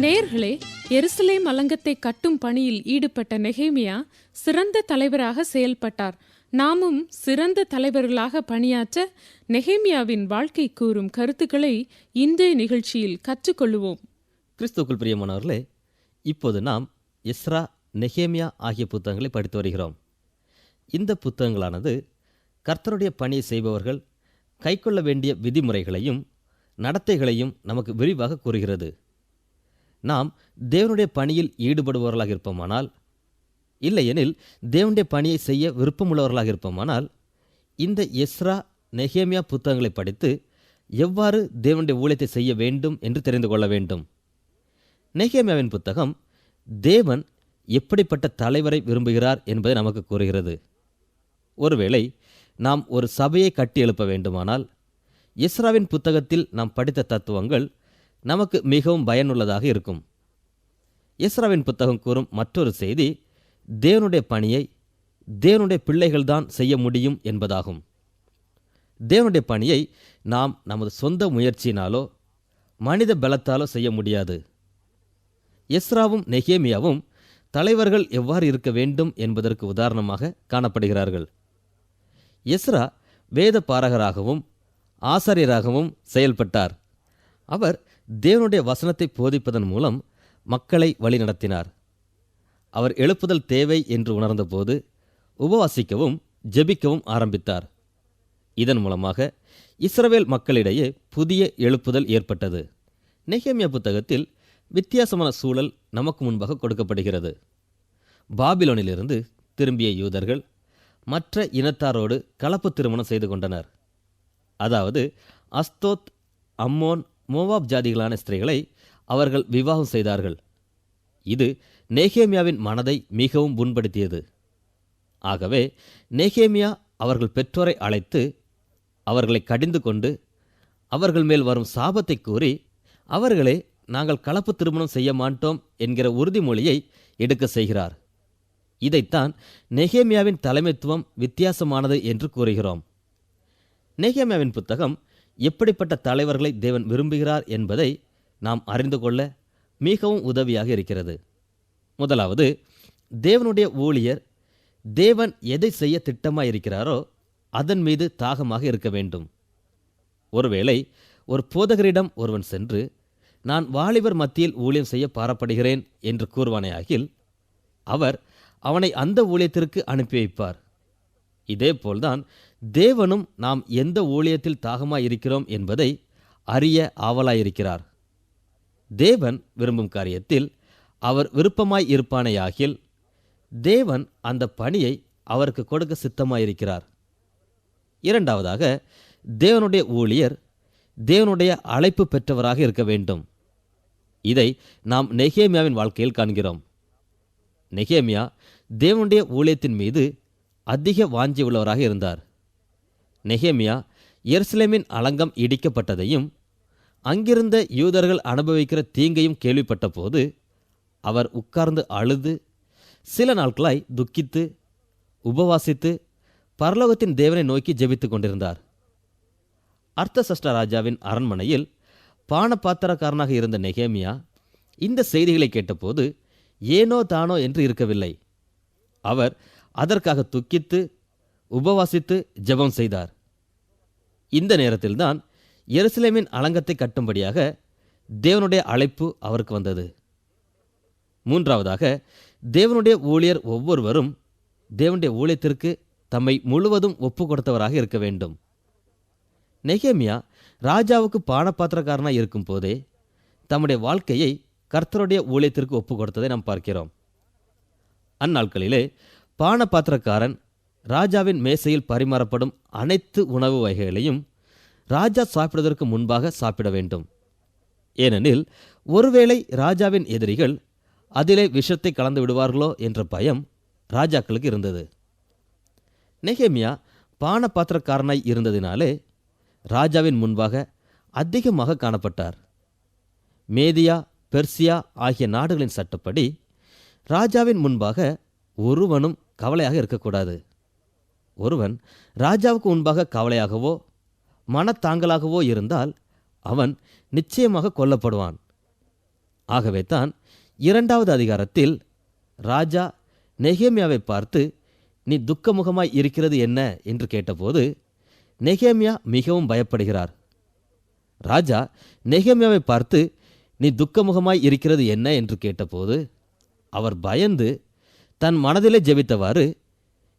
நேர்களே எருசலேம் அலங்கத்தை கட்டும் பணியில் ஈடுபட்ட நெகேமியா சிறந்த தலைவராக செயல்பட்டார். நாமும் சிறந்த தலைவர்களாக பணியாற்ற நெகேமியாவின் வாழ்க்கை கூறும் கருத்துக்களை இன்றைய நிகழ்ச்சியில் கற்றுக்கொள்வோம். கிறிஸ்துக்குள் பிரியமானவர்களே இப்போது நாம் இஸ்ரா நெஹேமியா ஆகிய புத்தகங்களை படித்து வருகிறோம். இந்த புத்தகங்களானது கர்த்தருடைய பணியை செய்பவர்கள் கைக்கொள்ள வேண்டிய விதிமுறைகளையும் நடத்தைகளையும் நமக்கு விரிவாக கூறுகிறது. நாம் தேவனுடைய பணியில் ஈடுபடுபவர்களாக இருப்போமானால் இல்லையெனில் தேவனுடைய பணியை செய்ய விருப்பமுள்ளவர்களாக இருப்போமானால் இந்த எஸ்ரா நெஹேமியா புத்தகங்களை படித்து எவ்வாறு தேவனுடைய ஊழியத்தை செய்ய வேண்டும் என்று தெரிந்து கொள்ள வேண்டும். நெஹேமியாவின் புத்தகம் தேவன் எப்படிப்பட்ட தலைவரை விரும்புகிறார் என்பதை நமக்கு கூறுகிறது. ஒருவேளை நாம் ஒரு சபையை கட்டி எழுப்ப வேண்டுமானால் இஸ்ராவின் புத்தகத்தில் நாம் படித்த தத்துவங்கள் நமக்கு மிகவும் பயனுள்ளதாக இருக்கும். இஸ்ராவின் புத்தகம் கூறும் மற்றொரு செய்தி தேவனுடைய பணியை தேவனுடைய பிள்ளைகள்தான் செய்ய முடியும் என்பதாகும். தேவனுடைய பணியை நாம் நமது சொந்த முயற்சியினாலோ மனித பலத்தாலோ செய்ய முடியாது. எஸ்ராவும் நெகேமியாவும் தலைவர்கள் எவ்வாறு இருக்க வேண்டும் என்பதற்கு உதாரணமாக காணப்படுகிறார்கள். எஸ்ரா வேத பாரகராகவும் ஆசாரியராகவும் செயல்பட்டார். அவர் தேவனுடைய வசனத்தை போதிப்பதன் மூலம் மக்களை வழிநடத்தினார் அவர் எழுப்புதல் தேவை என்று உணர்ந்தபோது உபவாசிக்கவும் ஜெபிக்கவும் ஆரம்பித்தார். இதன் மூலமாக இஸ்ரவேல் மக்களிடையே புதிய எழுப்புதல் ஏற்பட்டது. நெகேமியா புத்தகத்தில் வித்தியாசமான சூழல் நமக்கு முன்பாக கொடுக்கப்படுகிறது. பாபிலோனிலிருந்து திரும்பிய யூதர்கள் மற்ற இனத்தாரோடு கலப்பு திருமணம் செய்து கொண்டனர். அதாவது அஸ்தோத் அம்மோன் மோவாப் ஜாதிகளான ஸ்திரீகளை அவர்கள் விவாகம் செய்தார்கள். இது நேகேமியாவின் மனதை மிகவும் புண்படுத்தியது. ஆகவே நேகேமியா அவர்கள் பெற்றோரை அழைத்து அவர்களை கடிந்து கொண்டு அவர்கள் மேல் வரும் சாபத்தை கூறி அவர்களே நாங்கள் கலப்பு திருமணம் செய்ய மாட்டோம் என்கிற உறுதிமொழியை எடுக்க செய்கிறார். இதைத்தான் நெகேமியாவின் தலைமைத்துவம் வித்தியாசமானது என்று கூறுகிறோம். நெகேமியாவின் புத்தகம் எப்படிப்பட்ட தலைவர்களை தேவன் விரும்புகிறார் என்பதை நாம் அறிந்து கொள்ள மிகவும் உதவியாக இருக்கிறது. முதலாவது தேவனுடைய ஊழியர் தேவன் எதை செய்ய திட்டமாக இருக்கிறாரோ அதன் மீது தாகமாக இருக்க வேண்டும். ஒருவேளை ஒரு போதகரிடம் ஒருவன் சென்று நான் வாலிபர் மத்தியில் ஊழியம் செய்ய பாரப்படுகிறேன் என்று கூறுவானேயாகில் அவர் அவனை அந்த ஊழியத்திற்கு அனுப்பி வைப்பார். இதேபோல்தான் தேவனும் நாம் எந்த ஊழியத்தில் தாகமாய் இருக்கிறோம் என்பதை அறிய ஆவலாயிருக்கிறார். தேவன் விரும்பும் காரியத்தில் அவர் விருப்பமாய் இருப்பானேயாகில் தேவன் அந்த பணியை அவருக்கு கொடுக்க சித்தமாயிருக்கிறார். இரண்டாவதாக தேவனுடைய ஊழியர் தேவனுடைய அழைப்பு பெற்றவராக இருக்க வேண்டும். இதை நாம் நெகேமியாவின் வாழ்க்கையில் காண்கிறோம். நெகேமியா தேவனுடைய ஊழியத்தின் மீது அதிக வாஞ்சி உள்ளவராக இருந்தார். நெகேமியா எருசலேமின் அலங்கம் இடிக்கப்பட்டதையும் அங்கிருந்த யூதர்கள் அனுபவிக்கிற தீங்கையும் கேள்விப்பட்ட போது அவர் உட்கார்ந்து அழுது சில நாட்களாய் துக்கித்து உபவாசித்து பரலோகத்தின் தேவனை நோக்கி ஜெபித்துக் கொண்டிருந்தார். அர்த்தசஷ்ட ராஜாவின் அரண்மனையில் பானபாத்திரக்காரனாக இருந்த நெகேமியா இந்த செய்திகளை கேட்டபோது ஏனோ தானோ என்று இருக்கவில்லை. அவர் அதற்காக துக்கித்து உபவாசித்து ஜெபம் செய்தார். இந்த நேரத்தில்தான் எருசலேமின் அலங்கத்தை கட்டும்படியாக தேவனுடைய அழைப்பு அவருக்கு வந்தது. மூன்றாவதாக தேவனுடைய ஊழியர் ஒவ்வொருவரும் தேவனுடைய ஊழியத்திற்கு தம்மை முழுவதும் ஒப்பு கொடுத்தவராக இருக்க வேண்டும். நெகேமியா ராஜாவுக்கு பானபாத்திரக்காரனாக இருக்கும் போதே தம்முடைய வாழ்க்கையை கர்த்தருடைய ஊழியத்திற்கு ஒப்பு கொடுத்ததை நாம் பார்க்கிறோம். அந்நாட்களிலே பானபாத்திரக்காரன் ராஜாவின் மேசையில் பரிமாறப்படும் அனைத்து உணவு வகைகளையும் ராஜா சாப்பிடுவதற்கு முன்பாக சாப்பிட வேண்டும். ஏனெனில் ஒருவேளை ராஜாவின் எதிரிகள் அதிலே விஷத்தை கலந்து விடுவார்களோ என்ற பயம் ராஜாக்களுக்கு இருந்தது. நெஹேமியா பானபாத்திரக்காரனாய் இருந்ததினாலே ராஜாவின் முன்பாக அதிகமாக காணப்பட்டார். மேதியா பெர்சியா ஆகிய நாடுகளின் சட்டப்படி ராஜாவின் முன்பாக ஒருவனும் கவலையாக இருக்கக்கூடாது. ஒருவன் ராஜாவுக்கு முன்பாக கவலையாகவோ மனத்தாங்கலாகவோ இருந்தால் அவன் நிச்சயமாக கொல்லப்படுவான். ஆகவே தான் இரண்டாவது அதிகாரத்தில் ராஜா நெகேமியாவை பார்த்து நீ துக்கமுகமாய் இருக்கிறது என்ன? என்று கேட்டபோது நெகேமியா மிகவும் பயப்படுகிறார். ராஜா நெகேமியாவை பார்த்து நீ துக்கமுகமாய் இருக்கிறது என்ன? என்று கேட்டபோது அவர் பயந்து தன் மனதிலே ஜெபித்தவாறு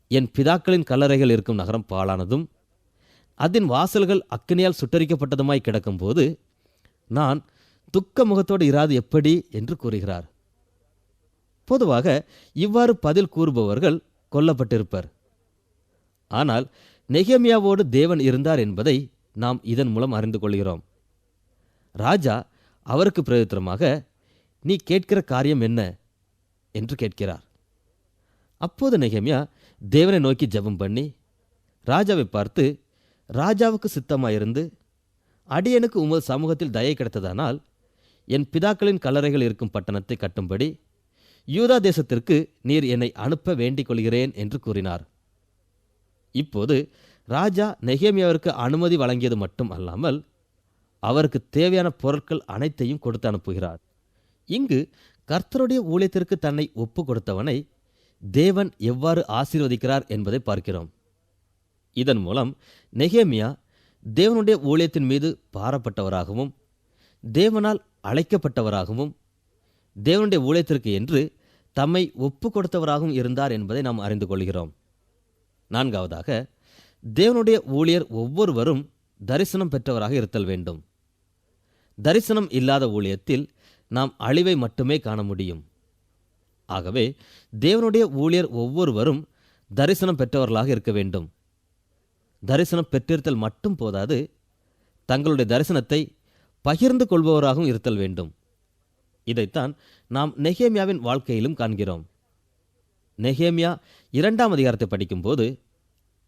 என் பிதாக்களின் கல்லறைகள் இருக்கும் நகரம் பாழானதும் அதன் வாசல்கள் அக்கினியால் சுட்டரிக்கப்பட்டதுமாய் கிடக்கும்போது நான் துக்க முகத்தோடு இராது எப்படி என்று கூறுகிறார். பொதுவாக இவ்வாறு பதில் கூறுபவர்கள் கொல்லப்பட்டிருப்பர். ஆனால் நெகேமியாவோடு தேவன் இருந்தார் என்பதை நாம் இதன் மூலம் அறிந்து கொள்கிறோம். ராஜா அவருக்கு பிரயோத்திரமாக நீ கேட்கிற காரியம் என்ன? என்று கேட்கிறார். அப்போது நெகேமியா தேவனை நோக்கி ஜெபம் பண்ணி ராஜாவை பார்த்து ராஜாவுக்கு சித்தமாயிருந்து அடியனுக்கு உமது சமூகத்தில் தயை கிடைத்ததானால் என் பிதாக்களின் கல்லறைகள் இருக்கும் பட்டணத்தை கட்டும்படி யூதா தேசத்திற்கு நீர் என்னை அனுப்ப வேண்டிக் கொள்கிறேன் என்று கூறினார். இப்போது ராஜா நெகேமியாவிற்கு அனுமதி வழங்கியது மட்டும் அல்லாமல் அவருக்கு தேவையான பொருட்கள் அனைத்தையும் கொடுத்து அனுப்புகிறார். இங்கு கர்த்தருடைய ஊழியத்திற்கு தன்னை ஒப்பு கொடுத்தவனை தேவன் எவ்வாறு ஆசீர்வதிக்கிறார் என்பதை பார்க்கிறோம். இதன் மூலம் நெகேமியா தேவனுடைய ஊழியத்தின் மீது பாரப்பட்டவராகவும் தேவனால் அழைக்கப்பட்டவராகவும் தேவனுடைய ஊழியத்திற்கு என்று தம்மை ஒப்பு கொடுத்தவராகவும் இருந்தார் என்பதை நாம் அறிந்து கொள்கிறோம். நான்காவதாக தேவனுடைய ஊழியர் ஒவ்வொருவரும் தரிசனம் பெற்றவராக இருத்தல் வேண்டும். தரிசனம் இல்லாத ஊழியத்தில் நாம் அழிவை மட்டுமே காண முடியும். ஆகவே தேவனுடைய ஊழியர் ஒவ்வொருவரும் தரிசனம் பெற்றவர்களாக இருக்க வேண்டும். தரிசனம் பெற்றிருத்தல் மட்டும் போதாது தங்களுடைய தரிசனத்தை பகிர்ந்து கொள்பவராகவும் இருத்தல் வேண்டும். இதைத்தான் நாம் நெஹேமியாவின் வாழ்க்கையிலும் காண்கிறோம். நெஹேமியா இரண்டாம் அதிகாரத்தை படிக்கும்போது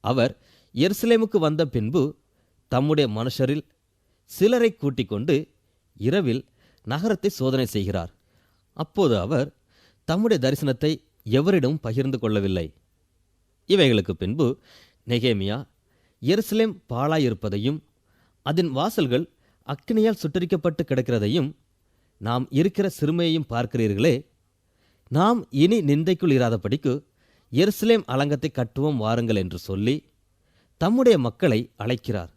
அவர் எருசலேமுக்கு வந்த பின்பு தம்முடைய மனுஷரில் சிலரை கூட்டிக் கொண்டு இரவில் நகரத்தை சோதனை செய்கிறார். அப்போது அவர் தம்முடைய தரிசனத்தை எவரிடமும் பகிர்ந்து கொள்ளவில்லை? இவைகளுக்கு பின்பு நெகேமியா எருசலேம் பாழாயிருப்பதையும் அதன் வாசல்கள் அக்கினியால் சுட்டரிக்கப்பட்டு கிடக்கிறதையும் நாம் இருக்கிற சிறுமையையும் பார்க்கிறீர்களே. நாம் இனி நிந்தைக்குள் இராதபடிக்கு எருசலேம் அலங்கத்தை கட்டுவோம் வாருங்கள் என்று சொல்லி தம்முடைய மக்களை அழைக்கிறார்.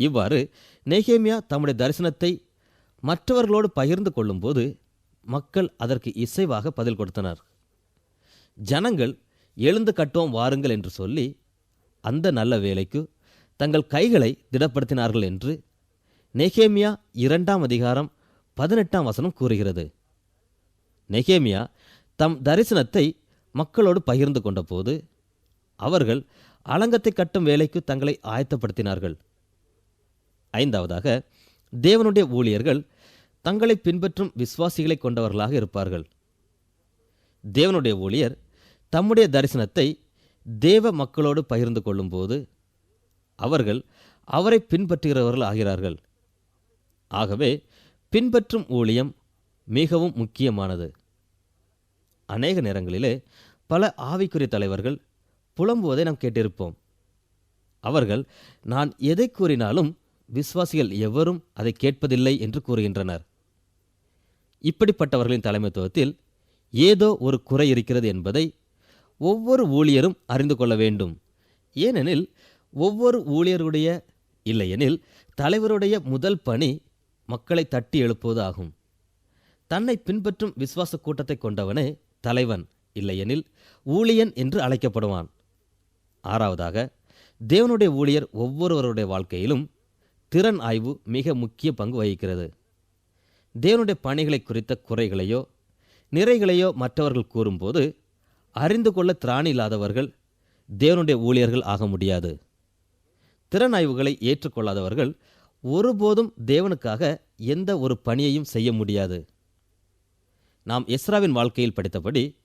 இவ்வாறு நெகேமியா தம்முடைய தரிசனத்தை மற்றவர்களோடு பகிர்ந்து கொள்ளும்போது மக்கள் அதற்கு இசைவாக பதில் கொடுத்தனர். ஜனங்கள் எழுந்து கட்டோம் வாருங்கள் என்று சொல்லி அந்த நல்ல வேலைக்கு தங்கள் கைகளை திடப்படுத்தினார்கள் என்று நெகேமியா இரண்டாம் அதிகாரம் பதினெட்டாம் வசனம் கூறுகிறது. நெகேமியா தம் தரிசனத்தை மக்களோடு பகிர்ந்து கொண்டபோது அவர்கள் அலங்கத்தை கட்டும் வேலைக்கு தங்களை ஆயத்தப்படுத்தினார்கள். ஐந்தாவதாக தேவனுடைய ஊழியர்கள் தங்களை பின்பற்றும் விசுவாசிகளை கொண்டவர்களாக இருப்பார்கள். தேவனுடைய ஊழியர் தம்முடைய தரிசனத்தை தேவ மக்களோடு பகிர்ந்து கொள்ளும்போது அவர்கள் அவரை பின்பற்றுகிறவர்கள் ஆகிறார்கள். ஆகவே பின்பற்றும் ஊழியம் மிகவும் முக்கியமானது. அநேக நேரங்களிலே பல ஆவிக்குரிய தலைவர்கள் புலம்புவதை நாம் கேட்டிருப்போம். அவர்கள் நான் எதை கூறினாலும் விசுவாசிகள் எவரும் அதை கேட்பதில்லை என்று கூறுகின்றனர். இப்படிப்பட்டவர்களின் தலைமைத்துவத்தில் ஏதோ ஒரு குறை இருக்கிறது என்பதை ஒவ்வொரு ஊழியரும் அறிந்து கொள்ள வேண்டும். ஏனெனில் ஒவ்வொரு ஊழியருடைய இல்லையெனில் தலைவருடைய முதல் பணி மக்களை தட்டி எழுப்புவது ஆகும். தன்னை பின்பற்றும் விசுவாச கூட்டத்தை கொண்டவனே தலைவன் இல்லையெனில் ஊழியன் என்று அழைக்கப்படுவான். ஆறாவதாக தேவனுடைய ஊழியர் ஒவ்வொருவருடைய வாழ்க்கையிலும் திறன் ஆய்வு மிக முக்கிய பங்கு வகிக்கிறது. தேவனுடைய பணிகளை குறித்த குறைகளையோ நிறைகளையோ மற்றவர்கள் கூறும்போது அறிந்து கொள்ள திராணி இல்லாதவர்கள் தேவனுடைய ஊழியர்கள் ஆக முடியாது. திறனாய்வுகளை ஏற்றுக்கொள்ளாதவர்கள் ஒருபோதும் தேவனுக்காக எந்த ஒரு பணியையும் செய்ய முடியாது. நாம் எஸ்ராவின் வாழ்க்கையில் படித்தபடி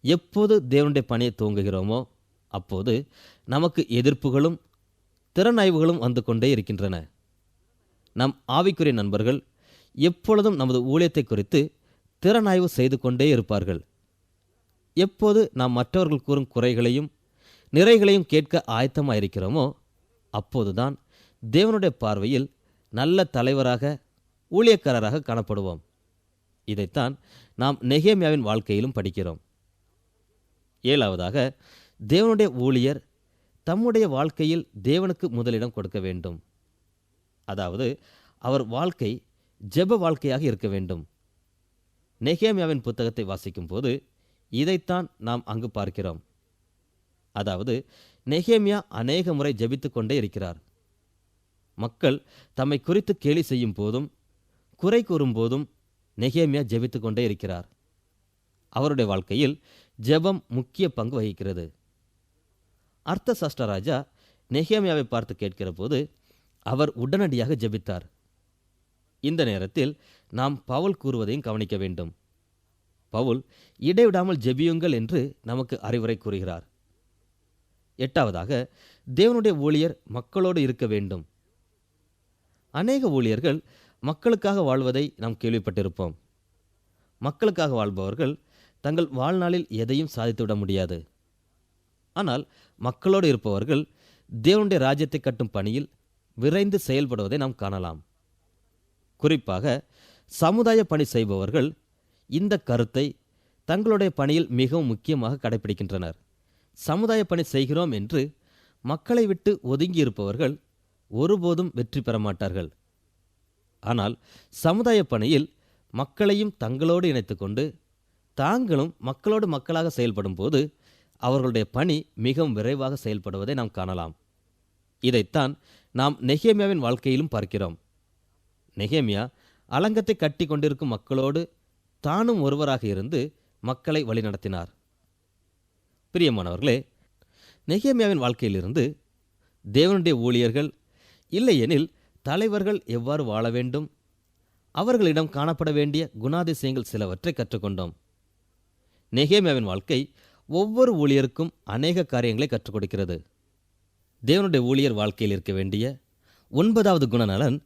எப்போது தேவனுடைய பணியை துவங்குகிறோமோ அப்போது நமக்கு எதிர்ப்புகளும் திறனாய்வுகளும் வந்து கொண்டே இருக்கின்றன. நம் ஆவிக்குரிய நண்பர்கள் எப்பொழுதும் நமது ஊழியத்தை குறித்து திறனாய்வு செய்து கொண்டே இருப்பார்கள். எப்போது நாம் மற்றவர்கள் கூறும் குறைகளையும் நிறைகளையும் கேட்க ஆயத்தமாயிருக்கிறோமோ அப்போதுதான் தேவனுடைய பார்வையில் நல்ல தலைவராக ஊழியக்காரராக காணப்படுவோம். இதைத்தான் நாம் நெகேமியாவின் வாழ்க்கையிலும் படிக்கிறோம். ஏழாவதாக தேவனுடைய ஊழியர் தம்முடைய வாழ்க்கையில் தேவனுக்கு முதலிடம் கொடுக்க வேண்டும். அதாவது அவர் வாழ்க்கை ஜெப வாழ்க்கையாக இருக்க வேண்டும். நெகேமியாவின் புத்தகத்தை வாசிக்கும் போது இதைத்தான் நாம் அங்கு பார்க்கிறோம். அதாவது நெகேமியா அநேக முறை ஜபித்து கொண்டே இருக்கிறார். மக்கள் தம்மை குறித்து கேலி செய்யும் போதும் குறை கூறும் போதும் நெகேமியா ஜெபித்து கொண்டே இருக்கிறார். அவருடைய வாழ்க்கையில் ஜெபம் முக்கிய பங்கு வகிக்கிறது. அர்த்த சஷ்ட நெகேமியாவை பார்த்து கேட்கிற போது அவர் உடனடியாக ஜெபித்தார். இந்த நேரத்தில் நாம் பவுல் கூறுவதையும் கவனிக்க வேண்டும். பவுல் இடைவிடாமல் ஜெபியுங்கள் என்று நமக்கு அறிவுரை கூறுகிறார். எட்டாவதாக தேவனுடைய ஊழியர் மக்களோடு இருக்க வேண்டும். அநேக ஊழியர்கள் மக்களுக்காக வாழ்வதை நாம் கேள்விப்பட்டிருப்போம். மக்களுக்காக வாழ்பவர்கள் தங்கள் வாழ்நாளில் எதையும் சாதித்துவிட முடியாது. ஆனால் மக்களோடு இருப்பவர்கள் தேவனுடைய ராஜ்யத்தை கட்டும் பணியில் விரைந்து செயல்படுவதை நாம் காணலாம். குறிப்பாக சமுதாய பணி செய்பவர்கள் இந்த கருத்தை தங்களுடைய பணியில் மிகவும் முக்கியமாக கடைபிடிக்கின்றனர் சமுதாய பணி செய்கிறோம் என்று மக்களை விட்டு ஒதுங்கியிருப்பவர்கள் ஒருபோதும் வெற்றி பெற மாட்டார்கள். ஆனால் சமுதாய பணியில் மக்களையும் தங்களோடு இணைத்துக்கொண்டு தாங்களும் மக்களோடு மக்களாக செயல்படும் போது அவர்களுடைய பணி மிகவும் விரைவாக செயல்படுவதை நாம் காணலாம். இதைத்தான் நாம் நெஹேமியாவின் வாழ்க்கையிலும் பார்க்கிறோம். நெகேமியா அலங்கத்தை கட்டி கொண்டிருக்கும் மக்களோடு தானும் ஒருவராக இருந்து மக்களை வழிநடத்தினார். பிரியமானவர்களே நெகேமியாவின் வாழ்க்கையிலிருந்து தேவனுடைய ஊழியர்கள் இல்லையெனில் தலைவர்கள் எவ்வாறு வாழ வேண்டும்? அவர்களிடம் காணப்பட வேண்டிய குணாதிசயங்கள் சிலவற்றை கற்றுக்கொண்டோம். நெகேமியாவின் வாழ்க்கை ஒவ்வொரு ஊழியருக்கும் அநேக காரியங்களை கற்றுக் கொடுக்கிறது. தேவனுடைய ஊழியர் வாழ்க்கையில் இருக்க வேண்டிய ஒன்பதாவது குணநலன்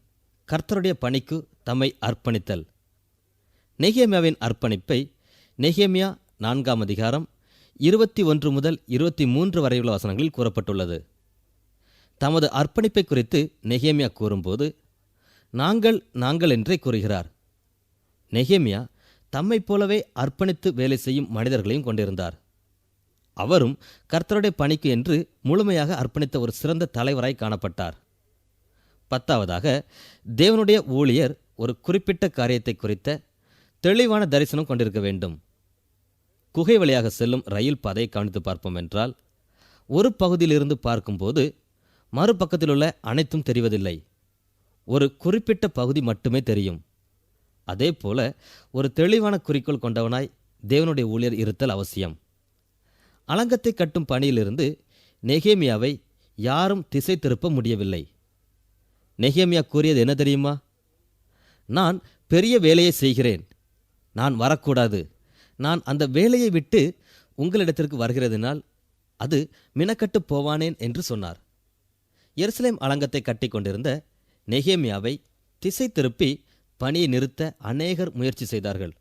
கர்த்தருடைய பணிக்கு தம்மை அர்ப்பணித்தல். நெகேமியாவின் அர்ப்பணிப்பை நெகேமியா நான்காம் அதிகாரம் இருபத்தி ஒன்று முதல் இருபத்தி மூன்று வரையுள்ள வசனங்களில் கூறப்பட்டுள்ளது. தமது அர்ப்பணிப்பை குறித்து நெகேமியா கூறும்போது நாங்கள் நாங்கள் என்றே கூறுகிறார். நெகேமியா தம்மைப் போலவே அர்ப்பணித்து வேலை செய்யும் மனிதர்களையும் கொண்டிருந்தார். அவரும் கர்த்தருடைய பணிக்கு என்று முழுமையாக அர்ப்பணித்த ஒரு சிறந்த தலைவராய் காணப்பட்டார். பத்தாவதாக தேவனுடைய ஊழியர் ஒரு குறிப்பிட்ட காரியத்தை குறித்த தெளிவான தரிசனம் கொண்டிருக்க வேண்டும். குகை வழியாக செல்லும் ரயில் பாதையை கவனித்து பார்ப்போம் என்றால் ஒரு பகுதியிலிருந்து பார்க்கும்போது மறுபக்கத்தில் உள்ள அனைத்தும் தெரிவதில்லை. ஒரு குறிப்பிட்ட பகுதி மட்டுமே தெரியும். அதே போல ஒரு தெளிவான குறிக்கோள் கொண்டவனாய் தேவனுடைய ஊழியர் இருத்தல் அவசியம். அலங்கத்தை கட்டும் பணியிலிருந்து நெகேமியாவை யாரும் திசை திருப்ப முடியவில்லை. நெஹேமியா கூறியது என்ன தெரியுமா? நான் பெரிய வேலையை செய்கிறேன். நான் வரக்கூடாது. நான் அந்த வேலையை விட்டு உங்களிடத்திற்கு வருகிறதினால் அது மினக்கட்டு போவானேன் என்று சொன்னார். எருசலேம் அலங்கத்தை கட்டி கொண்டிருந்த நெஹேமியாவை திசை திருப்பி பணியை நிறுத்த அநேகர் முயற்சி செய்தார்கள்.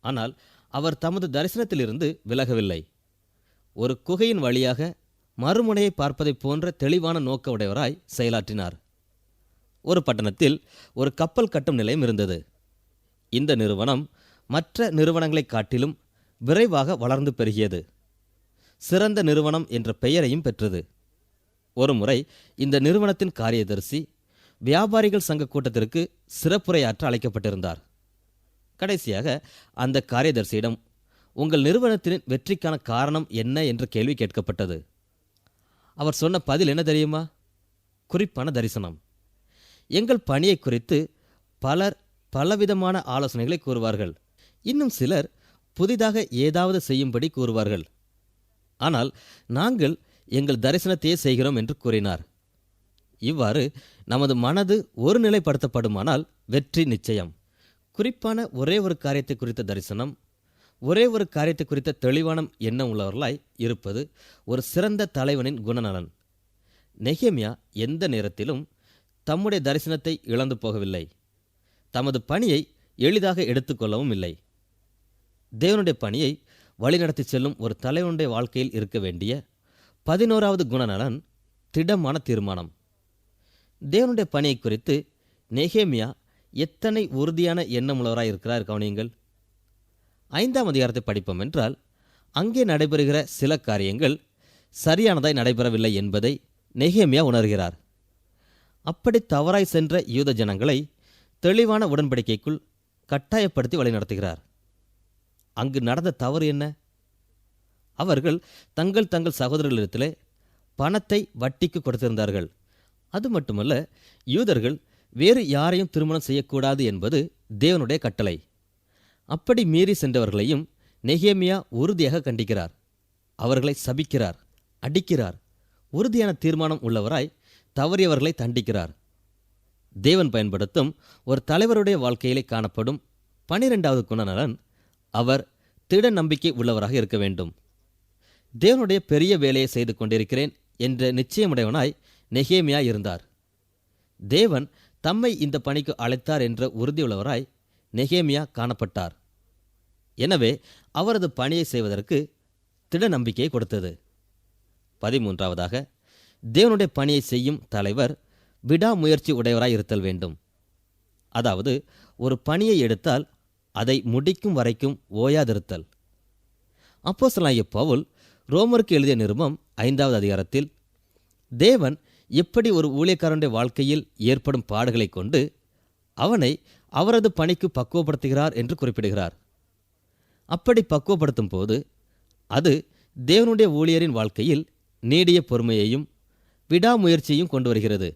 ஆனால் அவர் தமது தரிசனத்திலிருந்து விலகவில்லை. ஒரு குகையின் வழியாக மறுமுனையை பார்ப்பதைப் போன்ற தெளிவான நோக்க உடையவராய் செயலாற்றினார். ஒரு பட்டணத்தில் ஒரு கப்பல் கட்டும் நிலையம் இருந்தது. இந்த நிறுவனம் மற்ற நிறுவனங்களைக் காட்டிலும் விரைவாக வளர்ந்து பெருகியது. சிறந்த நிறுவனம் என்ற பெயரையும் பெற்றது. ஒருமுறை இந்த நிறுவனத்தின் காரியதரிசி வியாபாரிகள் சங்க கூட்டத்திற்கு சிறப்புரையாற்ற அழைக்கப்பட்டிருந்தார். கடைசியாக அந்த காரியதர்சியிடம் உங்கள் நிறுவனத்தின் வெற்றிக்கான காரணம் என்ன? என்ற கேள்வி கேட்கப்பட்டது. அவர் சொன்ன பதில் என்ன தெரியுமா? குறிப்பான தரிசனம். எங்கள் பணியை குறித்து பலர் பலவிதமான ஆலோசனைகளை கூறுவார்கள். இன்னும் சிலர் புதிதாக ஏதாவது செய்யும்படி கூறுவார்கள். ஆனால் நாங்கள் எங்கள் தரிசனத்தையே செய்கிறோம் என்று கூறினார். இவ்வாறு நமது மனது ஒருநிலைப்படுத்தப்படுமானால் வெற்றி நிச்சயம். குறிப்பான ஒரே ஒரு காரியத்தை குறித்த தரிசனம் ஒரே ஒரு காரியத்தை குறித்த தெளிவான எண்ணம் உள்ளவர்களாய் இருப்பது ஒரு சிறந்த தலைவனின் குணநலன். நெகேமியா எந்த நேரத்திலும் தம்முடைய தரிசனத்தை இழந்து போகவில்லை. தமது பணியை எளிதாக எடுத்துக்கொள்ளவும் இல்லை. தேவனுடைய பணியை வழிநடத்தி செல்லும் ஒரு தலைவனுடைய வாழ்க்கையில் இருக்க வேண்டிய பதினோராவது குணநலன் திடமான தீர்மானம். தேவனுடைய பணியை குறித்து நெகேமியா எத்தனை உறுதியான எண்ணமுள்ளவராக இருக்கிறார் கவனியுங்கள். ஐந்தாம் அதிகாரத்தை படிப்போம் என்றால் அங்கே நடைபெறுகிற சில காரியங்கள் சரியானதாய் நடைபெறவில்லை என்பதை நெகேமியா உணர்கிறார். அப்படி தவறாய் சென்ற யூத ஜனங்களை தெளிவான உடன்படிக்கைக்குள் கட்டாயப்படுத்தி வழிநடத்துகிறார். அங்கு நடந்த தவறு என்ன? அவர்கள் தங்கள் தங்கள் சகோதரர்களிடத்திலே பணத்தை வட்டிக்கு கொடுத்திருந்தார்கள். அது மட்டுமல்ல யூதர்கள் வேறு யாரையும் திருமணம் செய்யக்கூடாது என்பது தேவனுடைய கட்டளை. அப்படி மீறி சென்றவர்களையும் நெகேமியா உறுதியாக கண்டிக்கிறார். அவர்களை சபிக்கிறார் அடிக்கிறார். உறுதியான தீர்மானம் உள்ளவராய் தவறியவர்களை தண்டிக்கிறார். தேவன் பயன்படுத்தும் ஒரு தலைவருடைய வாழ்க்கையிலே காணப்படும் பனிரெண்டாவது குணநலன் அவர் திட நம்பிக்கை உள்ளவராக இருக்க வேண்டும். தேவனுடைய பெரிய வேலையை செய்து கொண்டிருக்கிறேன் என்ற நிச்சயமுடையவனாய் நெகேமியா இருந்தார். தேவன் தம்மை இந்த பணிக்கு அழைத்தார் என்ற உறுதியுள்ளவராய் நெகேமியா காணப்பட்டார். எனவே அவரது பணியை செய்வதற்கு திட நம்பிக்கையை கொடுத்தது. பதிமூன்றாவதாக தேவனுடைய பணியை செய்யும் தலைவர் விடாமுயற்சி உடையவராய் இருத்தல் வேண்டும். அதாவது ஒரு பணியை எடுத்தால் அதை முடிக்கும் வரைக்கும் ஓயாதிருத்தல். அப்போஸ்தலனாகிய பவுல் ரோமருக்கு எழுதிய நிருபம் ஐந்தாவது அதிகாரத்தில் தேவன் எப்படி ஒரு ஊழியக்காரனுடைய வாழ்க்கையில் ஏற்படும் பாடுகளை கொண்டு அவனை அவரது பணிக்கு பக்குவப்படுத்துகிறார் என்று குறிப்பிடுகிறார். அப்படி பக்குவப்படுத்தும் போது அது தேவனுடைய ஊழியரின் வாழ்க்கையில் நீடிய பொறுமையையும் விடாமுயற்சியையும் கொண்டு வருகிறது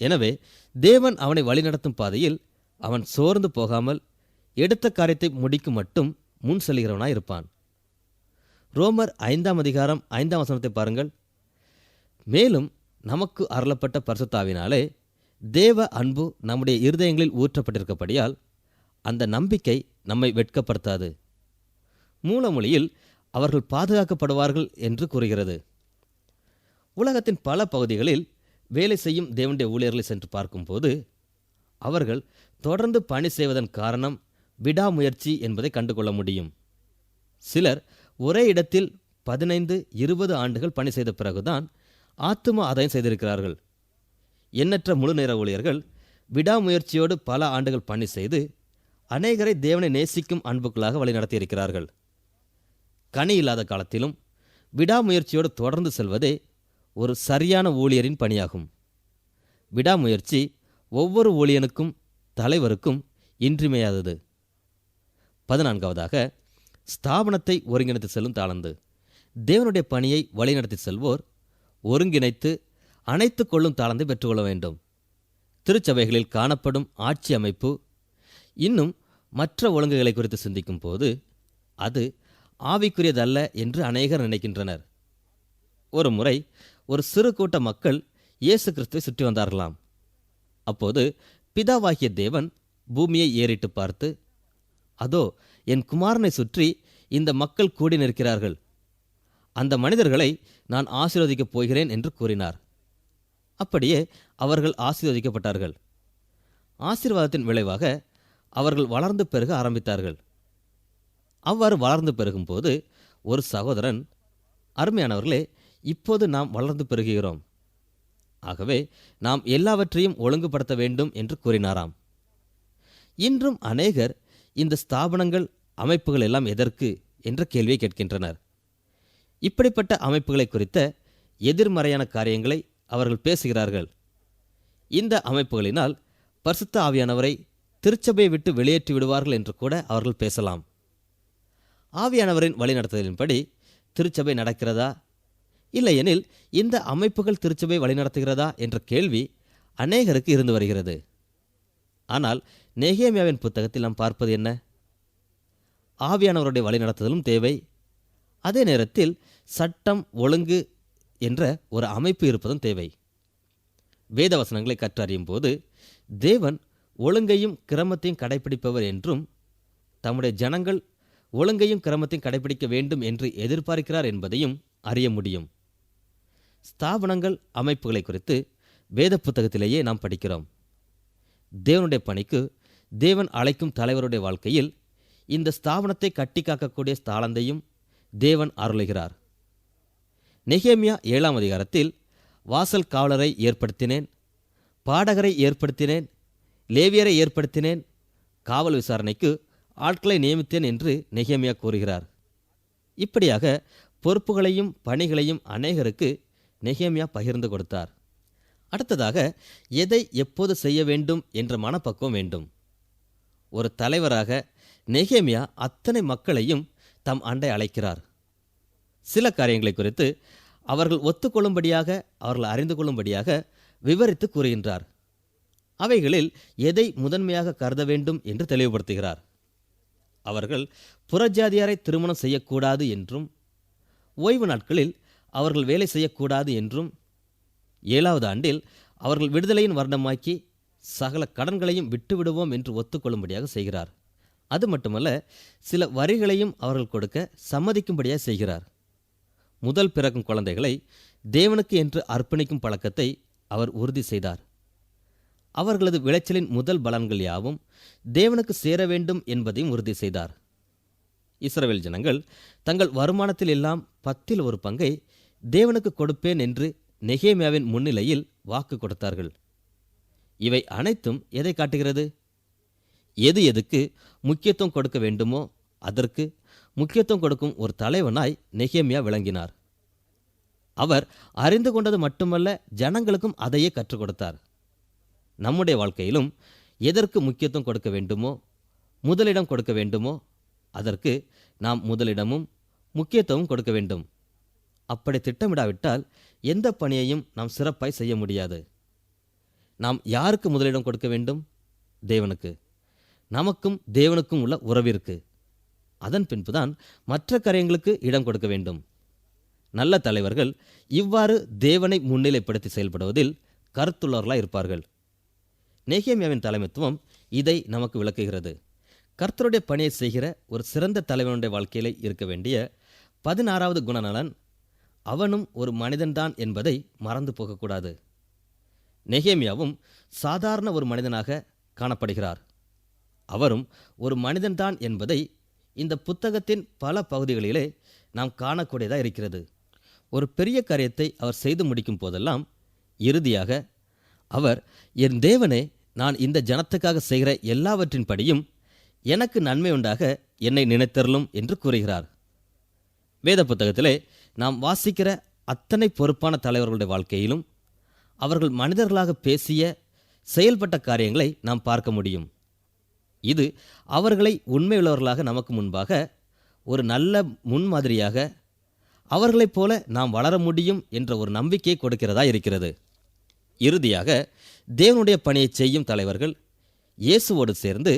எனவே தேவன் அவனை வழிநடத்தும் பாதையில் அவன் சோர்ந்து போகாமல் எடுத்த காரியத்தை முடிக்கும் மட்டும் முன் செல்கிறவனாய் இருப்பான். ரோமர் ஐந்தாம் அதிகாரம் ஐந்தாம் வசனத்தை பாருங்கள். மேலும் நமக்கு அருளப்பட்ட பரிசுத்தாவினாலே தேவ அன்பு நம்முடைய இருதயங்களில் ஊற்றப்பட்டிருக்கப்படியால் அந்த நம்பிக்கை நம்மை வெட்கப்படுத்தாது. மூலமொழியில் அவர்கள் பாதுகாக்கப்படுவார்கள் என்று கூறுகிறது. உலகத்தின் பல பகுதிகளில் வேலை செய்யும் தேவனுடைய ஊழியர்களை சென்று பார்க்கும்போது அவர்கள் தொடர்ந்து பணி செய்வதன் காரணம் விடாமுயற்சி என்பதை கண்டுகொள்ள முடியும். சிலர் ஒரே இடத்தில் பதினைந்து இருபது ஆண்டுகள் பணி செய்த பிறகுதான் ஆத்தும ஆதாயம் செய்திருக்கிறார்கள். எண்ணற்ற முழு நேர ஊழியர்கள் விடாமுயற்சியோடு பல ஆண்டுகள் பணி செய்து அநேகரை தேவனை நேசிக்கும் அன்புக்களாக வழிநடத்தியிருக்கிறார்கள் கனி இல்லாத காலத்திலும் விடாமுயற்சியோடு தொடர்ந்து செல்வதே ஒரு சரியான ஊழியரின் பணியாகும். விடாமுயற்சி ஒவ்வொரு ஊழியனுக்கும் தலைவருக்கும் இன்றிமையாதது பதினான்காவதாக ஸ்தாபனத்தை ஒருங்கிணைத்து செல்லும் தாளந்து. தேவனுடைய பணியை வழிநடத்தி செல்வோர் ஒருங்கிணைத்து அணைத்து கொள்ளும் தாளந்தை பெற்றுக்கொள்ள வேண்டும். திருச்சபைகளில் காணப்படும் ஆட்சி அமைப்பு இன்னும் மற்ற ஒழுங்குகளை குறித்து சிந்திக்கும் போது அது ஆவிக்குரியதல்ல என்று அநேகர் நினைக்கின்றனர். ஒரு முறை ஒரு சிறு கூட்ட மக்கள் இயேசு கிறிஸ்துவை சுற்றி வந்தார்களாம். அப்போது பிதாவாகிய தேவன் பூமியை ஏறிட்டு பார்த்து அதோ என் குமாரனை சுற்றி இந்த மக்கள் கூடி நிற்கிறார்கள். அந்த மனிதர்களை நான் ஆசீர்வதிக்கப் போகிறேன் என்று கூறினார். அப்படியே அவர்கள் ஆசீர்வதிக்கப்பட்டார்கள். ஆசீர்வாதத்தின் விளைவாக அவர்கள் வளர்ந்து பெருக ஆரம்பித்தார்கள். அவ்வாறு வளர்ந்து பெருகும்போது ஒரு சகோதரன் அருமையானவர்களே இப்போது நாம் வளர்ந்து பெறுகிறோம் ஆகவே நாம் எல்லாவற்றையும் ஒழுங்குபடுத்த வேண்டும் என்று கூறினாராம். இன்றும் அநேகர் இந்த ஸ்தாபனங்கள் அமைப்புகள் எல்லாம் எதற்கு என்ற கேள்வியை கேட்கின்றனர். இப்படிப்பட்ட அமைப்புகளை குறித்த எதிர்மறையான காரியங்களை அவர்கள் பேசுகிறார்கள். இந்த அமைப்புகளினால் பரிசுத்த ஆவியானவரை திருச்சபையை விட்டு வெளியேற்றி விடுவார்கள் என்று கூட அவர்கள் பேசலாம். ஆவியானவரின் வழிநடத்துதலின்படி திருச்சபை நடக்கிறதா? இல்லையெனில் இந்த அமைப்புகள் திருச்சபை வழிநடத்துகிறதா என்ற கேள்வி அநேகருக்கு இருந்து வருகிறது. ஆனால் நெகேமியாவின் புத்தகத்தில் நாம் பார்ப்பது என்ன? ஆவியானவருடைய வழிநடத்துதலும் தேவை. அதே நேரத்தில் சட்டம் ஒழுங்கு என்ற ஒரு அமைப்பு இருப்பதும் தேவை. வேதவசனங்களை கற்றறியும் போது தேவன் ஒழுங்கையும் கிரமத்தையும் கடைபிடிப்பவர் என்றும் தம்முடைய ஜனங்கள் ஒழுங்கையும் கிரமத்தையும் கடைபிடிக்க வேண்டும் என்று எதிர்பார்க்கிறார் என்பதையும் அறிய முடியும். ஸ்தாபனங்கள் அமைப்புகளை குறித்து வேத புத்தகத்திலேயே நாம் படிக்கிறோம். தேவனுடைய பணிக்கு தேவன் அழைக்கும் தலைவருடைய வாழ்க்கையில் இந்த ஸ்தாபனத்தை கட்டி காக்கக்கூடிய ஸ்தாளந்தையும் தேவன் அருளுகிறார். நெகேமியா ஏழாம் அதிகாரத்தில் வாசல் காவலரை ஏற்படுத்தினேன் பாடகரை ஏற்படுத்தினேன் லேவியரை ஏற்படுத்தினேன் காவல் விசாரணைக்கு ஆட்களை நியமித்தேன் என்று நெகேமியா கூறுகிறார். இப்படியாக பொறுப்புகளையும் பணிகளையும் அநேகருக்கு நெகேமியா பகிர்ந்து கொடுத்தார். அடுத்ததாக எதை எப்போது செய்ய வேண்டும்? என்ற மனப்பக்குவம் வேண்டும். ஒரு தலைவராக நெகேமியா அத்தனை மக்களையும் தம் அண்டை அழைக்கிறார். சில காரியங்களை குறித்து அவர்கள் ஒத்துக்கொள்ளும்படியாக அவர்கள் அறிந்து கொள்ளும்படியாக விவரித்து கூறுகின்றார். அவைகளில் எதை முதன்மையாக கருத வேண்டும் என்று தெளிவுபடுத்துகிறார். அவர்கள் புறஜாதியாரை திருமணம் செய்யக்கூடாது என்றும் ஓய்வு நாட்களில் அவர்கள் வேலை செய்யக்கூடாது என்றும் ஏழாவது ஆண்டில் அவர்கள் விடுதலையின் வர்ணமாக்கி சகல கடன்களையும் விட்டுவிடுவோம் என்று ஒத்துக்கொள்ளும்படியாக செய்கிறார். அது மட்டுமல்ல சில வரிகளையும் அவர்கள் கொடுக்க சம்மதிக்கும்படியாக செய்கிறார். முதல் பிறக்கும் குழந்தைகளை தேவனுக்கு என்று அர்ப்பணிக்கும் பழக்கத்தை அவர் உறுதி செய்தார். அவர்களது விளைச்சலின் முதல் பலன்கள் யாவும் தேவனுக்கு சேர வேண்டும் என்பதையும் உறுதி செய்தார். இஸ்ரவேல் ஜனங்கள் தங்கள் வருமானத்தில் எல்லாம் பத்தில் ஒரு பங்கை தேவனுக்கு கொடுப்பேன் என்று நெகேமியாவின் முன்னிலையில் வாக்கு கொடுத்தார்கள். இவை அனைத்தும் எதை காட்டுகிறது? எது எதுக்கு முக்கியத்துவம் கொடுக்க வேண்டுமோ அதற்கு முக்கியத்துவம் கொடுக்கும் ஒரு தலைவனாய் நெகேமியா விளங்கினார். அவர் அறிந்து கொண்டது மட்டுமல்ல ஜனங்களுக்கும் அதையே கற்றுக் கொடுத்தார். நம்முடைய வாழ்க்கையிலும் எதற்கு முக்கியத்துவம் கொடுக்க வேண்டுமோ முதலிடம் கொடுக்க வேண்டுமோ அதற்கு நாம் முதலிடமும் முக்கியத்துவம் கொடுக்க வேண்டும். அப்படி திட்டமிடாவிட்டால் எந்த பணியையும் நாம் சிறப்பாய் செய்ய முடியாது. நாம் யாருக்கு முதலிடம் கொடுக்க வேண்டும்? தேவனுக்கு. நமக்கும் தேவனுக்கும் உள்ள உறவிற்கு. அதன் பின்புதான் மற்ற காரியங்களுக்கு இடம் கொடுக்க வேண்டும். நல்ல தலைவர்கள் இவ்வாறு தேவனை முன்னிலைப்படுத்தி செயல்படுவதில் கருத்துள்ளவர்களாக இருப்பார்கள். நேகேமியாவின் தலைமைத்துவம் இதை நமக்கு விளக்குகிறது. கர்த்தருடைய பணியை செய்கிற ஒரு சிறந்த தலைவனுடைய வாழ்க்கையில் இருக்க வேண்டிய பதினாறாவது குணநலன் அவனும் ஒரு மனிதன்தான் என்பதை மறந்து போகக்கூடாது. நெஹேமியாவும் சாதாரண ஒரு மனிதனாக காணப்படுகிறார். அவரும் ஒரு மனிதன்தான் என்பதை இந்த புத்தகத்தின் பல பகுதிகளிலே நாம் காணக்கூடியதாக இருக்கிறது. ஒரு பெரிய காரியத்தை அவர் செய்து முடிக்கும் போதெல்லாம் இறுதியாக அவர் என் தேவனே நான் இந்த ஜனத்துக்காக செய்கிற எல்லாவற்றின்படியும் எனக்கு நன்மை உண்டாக என்னை நினைத்தரலும் என்று கூறுகிறார். வேத புத்தகத்திலே நாம் வாசிக்கிற அத்தனை பொறுப்பான தலைவர்களுடைய வாழ்க்கையிலும் அவர்கள் மனிதர்களாக பேசிய செயல்பட்ட காரியங்களை நாம் பார்க்க முடியும். இது அவர்களை உண்மையுள்ளவர்களாக நமக்கு முன்பாக ஒரு நல்ல முன்மாதிரியாக அவர்களைப் போல நாம் வளர முடியும் என்ற ஒரு நம்பிக்கை கொடுக்கிறதா இருக்கிறது. இறுதியாக தேவனுடைய பணியை செய்யும் தலைவர்கள் இயேசுவோடு சேர்ந்து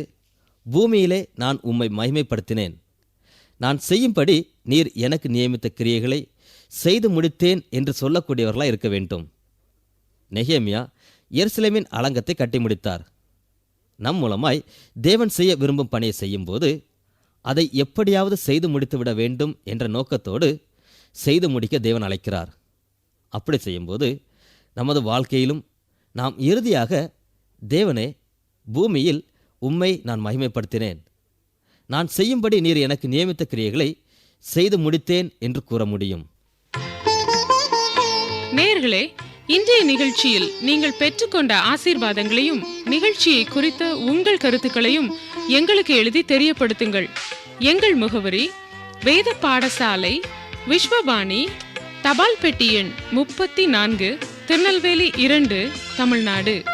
பூமியிலே நான் உம்மை மகிமைப்படுத்தினேன். நான் செய்யும்படி நீர் எனக்கு நியமித்த கிரியைகளை செய்து முடித்தேன் என்று சொல்லக்கூடியவர்களாக இருக்க வேண்டும். நெஹேமியா எருசலேமின் அலங்கத்தை கட்டி முடித்தார். நம் மூலமாய் தேவன் செய்ய விரும்பும் பணியை செய்யும்போது அதை எப்படியாவது செய்து முடித்துவிட வேண்டும் என்ற நோக்கத்தோடு செய்து முடிக்க தேவன் அழைக்கிறார். அப்படி செய்யும்போது நமது வாழ்க்கையிலும் நாம் இறுதியாக தேவனே பூமியில் உம்மை நான் மகிமைப்படுத்தினேன். நான் செய்யும்படி நீர் எனக்கு நியமித்த கிரியைகளை செய்து முடித்தேன் என்று கூற முடியும். நேர்களே இன்றைய நிகழ்ச்சியில் நீங்கள் பெற்றுக்கொண்ட ஆசீர்வாதங்களையும் நிகழ்ச்சியை குறித்த உங்கள் கருத்துக்களையும் எங்களுக்கு எழுதி தெரியப்படுத்துங்கள். எங்கள் முகவரி வேத பாடசாலை விஸ்வபாணி தபால் பெட்டி எண் முப்பத்தி நான்கு திருநெல்வேலி இரண்டு தமிழ்நாடு.